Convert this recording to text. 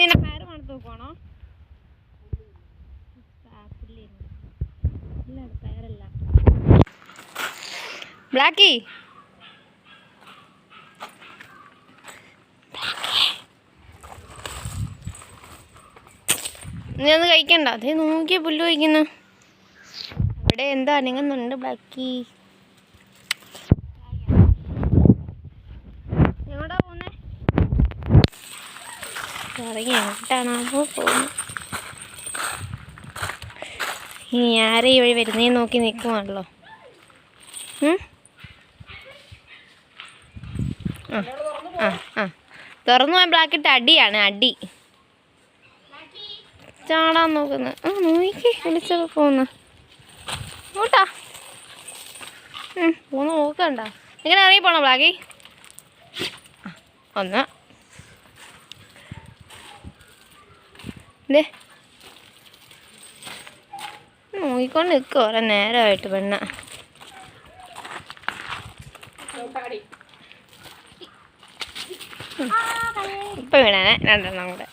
നിന്നെ പേര് മണത്ത് നോക്കുവാണോ? പയറല്ല ബ്ലാക്കി. നീ ഒന്ന് കഴിക്കണ്ട. അതേ നോക്കിയ പുല്ല് കഴിക്കുന്നു. അവിടെ എന്താ അനങ്ങുന്നുണ്ട് ബ്ലാക്കി? ഇറങ്ങി എങ്ങോട്ടാണോ പോകുന്നത്. ഇനി ആരെ ഈ വഴി വരുന്നേ നോക്കി നിൽക്കുവാണല്ലോ? ആ ആ തുറന്നു പോയാൽ ബ്ലാക്കിട്ട് അടിയാണ് അടി. ചാടാൻ നോക്കുന്നു. ആ നോക്കി വിളിച്ചപ്പോൾ പോന്ന്. നോട്ടാ പോന്ന് നോക്കണ്ട. എങ്ങനെ ഇറങ്ങി പോണോ ബ്ലാക്കി ഒന്ന്. ദേ. നോക്കിക്കൊണ്ട് നിൽക്കുക കുറെ നേരമായിട്ട് പെണ്ണ. ഇപ്പം വീണേ രണ്ടെണ്ണം കൂടെ.